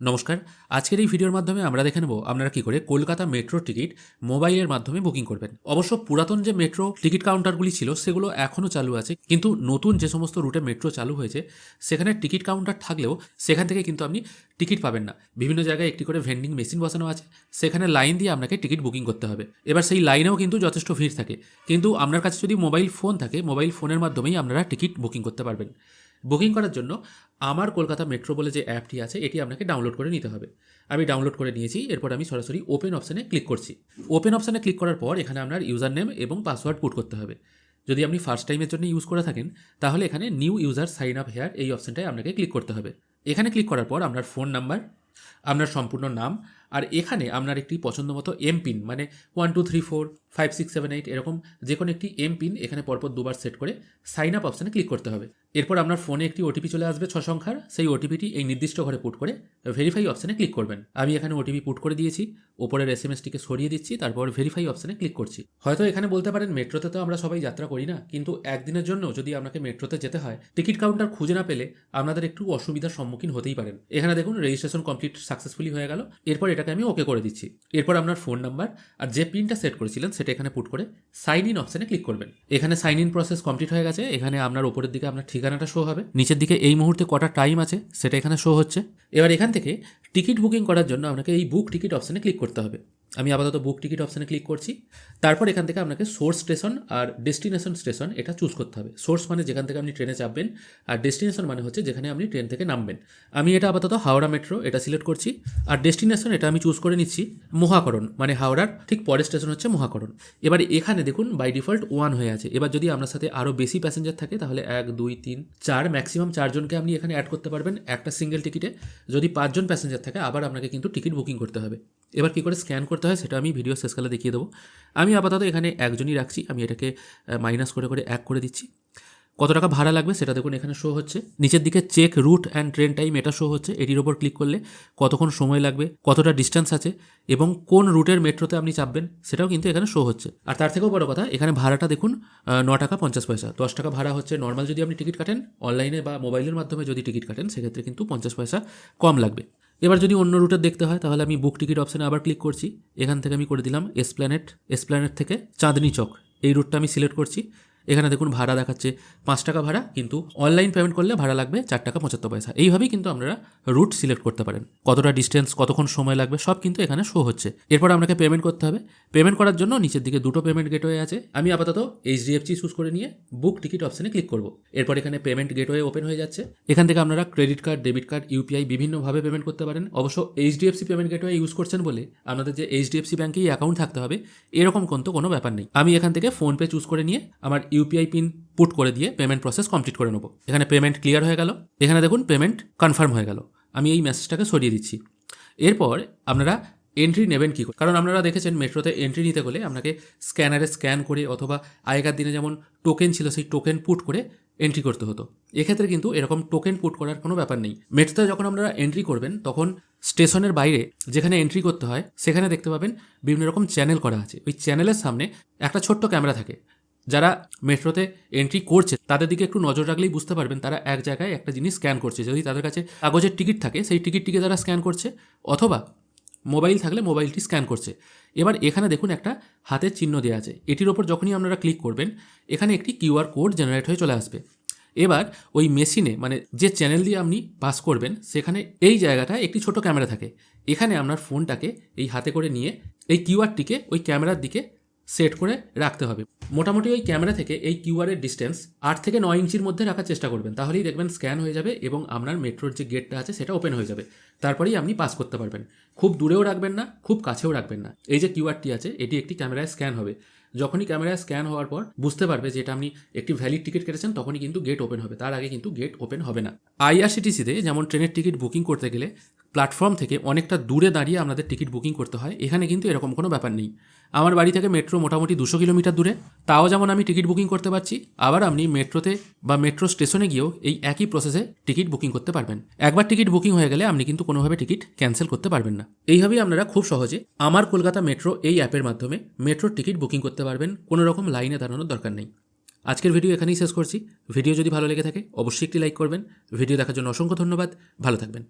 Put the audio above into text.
নমস্কার। আজকের এই ভিডিওর মাধ্যমে আমরা দেখে নেব আপনারা কি করে কলকাতা মেট্রো টিকিট মোবাইলের মাধ্যমে বুকিং করবেন। অবশ্য পুরাতন যে মেট্রো টিকিট কাউন্টারগুলি ছিল, সেগুলো এখনও চালু আছে, কিন্তু নতুন যে সমস্ত রুটে মেট্রো চালু হয়েছে, সেখানে টিকিট কাউন্টার থাকলেও সেখান থেকে কিন্তু আপনি টিকিট পাবেন না। বিভিন্ন জায়গায় একটি করে ভেন্ডিং মেশিন বসানো আছে, সেখানে লাইন দিয়ে আপনাকে টিকিট বুকিং করতে হবে। এবার সেই লাইনেও কিন্তু যথেষ্ট ভিড় থাকে, কিন্তু আপনার কাছে যদি মোবাইল ফোন থাকে, মোবাইল ফোনের মাধ্যমেই আপনারা টিকিট বুকিং করতে পারবেন। বুকিং করার জন্য আমার কলকাতা মেট্রো বলে যে অ্যাপটি আছে, এটি আপনাকে ডাউনলোড করে নিতে হবে। আমি ডাউনলোড করে নিয়েছি, এরপর আমি সরাসরি ওপেন অপশানে ক্লিক করছি। ওপেন অপশানে ক্লিক করার পর এখানে আপনার ইউজার নেম এবং পাসওয়ার্ড পুট করতে হবে। যদি আপনি ফার্স্ট টাইমের জন্য ইউজ করে থাকেন, তাহলে এখানে new user sign up here এই অপশানটায় আপনাকে ক্লিক করতে হবে। এখানে ক্লিক করার পর আপনার ফোন নাম্বার আপনার সম্পূর্ণ নাম, আর এখানে আপনার একটি পছন্দ মতো এম পিন মানে one two three four five six seven eight এরকম যে কোনো একটি এম পিন এখানে পরপর দুবার সেট করে সাইন আপ অপশানে ক্লিক করতে হবে। এরপর আপনার ফোনে একটি ওটিপি চলে আসবে ছ সংখ্যার, সেই ওটিপিটি এই নির্দিষ্ট ঘরে পুট করে ভেরিফাই অপশানে ক্লিক করবেন। আমি এখানে ওটিপি পুট করে দিয়েছি, ওপরের এস এম এসটিকে সরিয়ে দিচ্ছি, তারপর ভেরিফাই অপশানে ক্লিক করছি। হয়তো এখানে বলতে পারেন, মেট্রোতে তো আমরা সবাই যাত্রা করি না, কিন্তু একদিনের জন্য যদি আপনাকে মেট্রোতে যেতে হয় টিকিট কাউন্টার খুঁজে না পেলে আপনাদের একটু অসুবিধার সম্মুখীন হতেই পারেন। এখানে দেখুন রেজিস্ট্রেশন কমপ্লিট সাকসেসফুলি হয়ে গেল, এরপর এটাকে আমি ওকে করে দিচ্ছি। এরপর আপনার ফোন নাম্বার আর যে পিনটা সেট করেছিলেন, সেটা এখানে পুট করে সাইন ইন অপশানে ক্লিক করবেন। এখানে সাইন ইন প্রসেস কমপ্লিট হয়ে গেছে, এখানে আপনার ওপরের দিকে আপনার ঠিকানাটা শো হবে। নিচের দিকে এই মুহূর্তে কটা টাইম আছে, সেটা এখানে শো হচ্ছে। এবার এখান থেকে টিকিট বুকিং করার জন্য আপনাকে এই বুক টিকিট অপশানে ক্লিক করতে হবে। আমি আপাতত বুক টিকিট অপশানে ক্লিক করছি। তারপর এখান থেকে আপনাকে সোর্স স্টেশন আর ডেস্টিনেশন স্টেশন এটা চুজ করতে হবে। সোর্স মানে যেখান থেকে আপনি ট্রেনে চাপবেন আর ডেস্টিনেশন মানে হচ্ছে যেখানে আপনি ট্রেন থেকে নামবেন। আমি এটা আপাতত হাওড়া মেট্রো এটা সিলেক্ট করছি। আর ডেস্টিনেশন এটা আমি চুজ করে নিচ্ছি মহাকরণ মানে হাওড়ার ঠিক পরের স্টেশন হচ্ছে মহাকরণ। এবার এখানে দেখুন বাই ডিফল্ট ওয়ান হয়ে আছে। এবার যদি আপনার সাথে আরও বেশি প্যাসেঞ্জার থাকে তাহলে এক, দুই, তিন, চার ম্যাক্সিমাম চারজনকে আপনি এখানে অ্যাড করতে পারবেন একটা সিঙ্গেল টিকিটে যদি পাঁচজন প্যাসেঞ্জার থাকে আবার আপনাকে কিন্তু টিকিট বুকিং করতে হবে। এবার কী করে স্ক্যান করতে হয় সেটা আমি ভিডিও শেষকালে দেখিয়ে দেবো। আমি আপাতত এখানে একজনই রাখছি, আমি এটাকে মাইনাস করে করে এক করে দিচ্ছি। কত টাকা ভাড়া লাগবে সেটা দেখুন এখানে শো হচ্ছে। নিচের দিকে check route and train time এটা শো হচ্ছে। এটির ওপর ক্লিক করলে কতক্ষণ সময় লাগবে, কতটা ডিস্টেন্স আছে এবং কোন রুটের মেট্রোতে আপনি চাপবেন সেটাও কিন্তু এখানে শো হচ্ছে। আর তার থেকেও বড় কথা, এখানে ভাড়াটা দেখুন ন টাকা পঞ্চাশ পয়সা। দশ টাকা ভাড়া হচ্ছে নর্মাল যদি আপনি টিকিট কাটেন অনলাইনে বা মোবাইলের মাধ্যমে যদি টিকিট কাটেন, সেক্ষেত্রে কিন্তু পঞ্চাশ পয়সা কম লাগবে। এবার যদি অন্য রুটে দেখতে হয়, তাহলে আমি বুক টিকিট অপশানে আবার ক্লিক করছি। এখান থেকে আমি করে দিলাম এসপ্ল্যানেট এসপ্ল্যানেট থেকে চাঁদনি চক। এই রুটটা আমি সিলেক্ট করছি। এখানে দেখুন ভাড়া দেখাচ্ছে পাঁচ টাকা ভাড়া, কিন্তু অনলাইন পেমেন্ট করলে ভাড়া লাগবে চার টাকা পঁচাত্তর পয়সা। এইভাবেই কিন্তু আপনারা রুট সিলেক্ট করতে পারেন। কতটা ডিস্টেন্স কতক্ষণ সময় লাগবে, সব কিন্তু এখানে শো হচ্ছে। এরপর আপনাকে পেমেন্ট করতে হবে। পেমেন্ট করার জন্য নিচের দিকে দুটো পেমেন্ট গেটওয়ে আছে। আমি আপাতত এইচডিএফসি চুজ করে নিয়ে বুক টিকিট অপশানে ক্লিক করব। এরপর এখানে পেমেন্ট গেটওয়ে ওপেন হয়ে যাচ্ছে। এখান থেকে আপনারা credit card debit card UPI বিভিন্নভাবে পেমেন্ট করতে পারেন। অবশ্য এইচডিএফসি পেমেন্ট গেটওয়ে ইউজ করছেন বলে আপনাদের যে এইচডিএফসি ব্যাঙ্কেই অ্যাকাউন্ট থাকতে হবে, এরকম কোনো ব্যাপার নেই। আমি এখান থেকে ফোনপে চুজ করে নিয়ে আমার ইউপিআই পিন পুট করে দিয়ে পেমেন্ট প্রসেস কমপ্লিট করে নেব। এখানে পেমেন্ট ক্লিয়ার হয়ে গেল। এখানে দেখুন পেমেন্ট কনফার্ম হয়ে গেল। আমি এই মেসেজটাকে সরিয়ে দিচ্ছি। এরপর আপনারা এন্ট্রি নেবেন কী করে? কারণ আপনারা দেখেছেন মেট্রোতে এন্ট্রি নিতে গেলে আপনাকে স্ক্যানারে স্ক্যান করে অথবা আগেকার দিনে যেমন টোকেন ছিল, সেই টোকেন পুট করে এন্ট্রি করতে হতো। এক্ষেত্রে কিন্তু এরকম টোকেন পুট করার কোনো ব্যাপার নেই। মেট্রোতে যখন আপনারা এন্ট্রি করবেন, তখন স্টেশনের বাইরে যেখানে এন্ট্রি করতে হয়, সেখানে দেখতে পাবেন বিভিন্ন রকম চ্যানেল করা আছে। ওই চ্যানেলের সামনে একটা ছোট্ট ক্যামেরা থাকে। যারা মেট্রোতে এন্ট্রি করছে, তাদের দিকে একটু নজর রাখলেই বুঝতে পারবেন তারা এক জায়গায় একটা জিনিস স্ক্যান করছে। যদি তাদের কাছে কাগজের টিকিট থাকে, সেই টিকিটটিকে তারা স্ক্যান করছে, অথবা মোবাইল থাকলে মোবাইলটি স্ক্যান করছে। এবার এখানে দেখুন একটা হাতের চিহ্ন দেওয়া আছে। এটির ওপর যখনই আপনারা ক্লিক করবেন, এখানে একটি কিউআর কোড জেনারেট হয়ে চলে আসবে। এবার ওই মেশিনে মানে যে চ্যানেল দিয়ে আপনি পাস করবেন, সেখানে এই জায়গাটায় একটি ছোট ক্যামেরা থাকে। এখানে আপনার ফোনটাকে এই হাতে করে নিয়ে, এই কিউআরটিকে ওই ক্যামেরার দিকে সেট করে রাখতে হবে। মোটামুটি ওই ক্যামেরা থেকে এই কিউআরের ডিস্টেন্স আট থেকে নয় ইঞ্চির মধ্যে রাখার চেষ্টা করবেন। তাহলেই দেখবেন স্ক্যান হয়ে যাবে এবং আপনার মেট্রোর যে গেটটা আছে সেটা ওপেন হয়ে যাবে। তারপরেই আপনি পাস করতে পারবেন। খুব দূরেও রাখবেন না, খুব কাছেও রাখবেন না। এই যে কিউআরটি আছে, এটি একটি ক্যামেরায় স্ক্যান হবে। যখনই ক্যামেরায় স্ক্যান হওয়ার পর বুঝতে পারবে যে এটা আপনি একটি ভ্যালিড টিকিট কেটেছেন, তখনই কিন্তু গেট ওপেন হবে। তার আগে কিন্তু গেট ওপেন হবে না। আইআরসিটিসিতে যেমন ট্রেনের টিকিট বুকিং করতে গেলে প্ল্যাটফর্ম থেকে অনেকটা দূরে দাঁড়িয়ে আপনাদের টিকিট বুকিং করতে হয়, এখানে কিন্তু এরকম কোনো ব্যাপার নেই। আমার বাড়ি থেকে মেট্রো মোটামুটি দুশো কিলোমিটার দূরে, তাও যেমন আমি টিকিট বুকিং করতে পারছি, আবার আপনি মেট্রোতে বা মেট্রো স্টেশনে গিয়েও এই একই প্রসেসে টিকিট বুকিং করতে পারবেন। একবার টিকিট বুকিং হয়ে গেলে আপনি কিন্তু কোনোভাবে টিকিট ক্যান্সেল করতে পারবেন না। এইভাবেই আপনারা খুব সহজে আমার কলকাতা মেট্রো এই অ্যাপের মাধ্যমে মেট্রোর টিকিট বুকিং করতে পারবেন, কোনো রকম লাইনে দাঁড়ানোর দরকার নেই। আজকের ভিডিও এখানেই শেষ করছি। ভিডিও যদি ভালো লেগে থাকে, অবশ্যই একটি লাইক করবেন। ভিডিও দেখার জন্য অসংখ্য ধন্যবাদ। ভালো থাকবেন।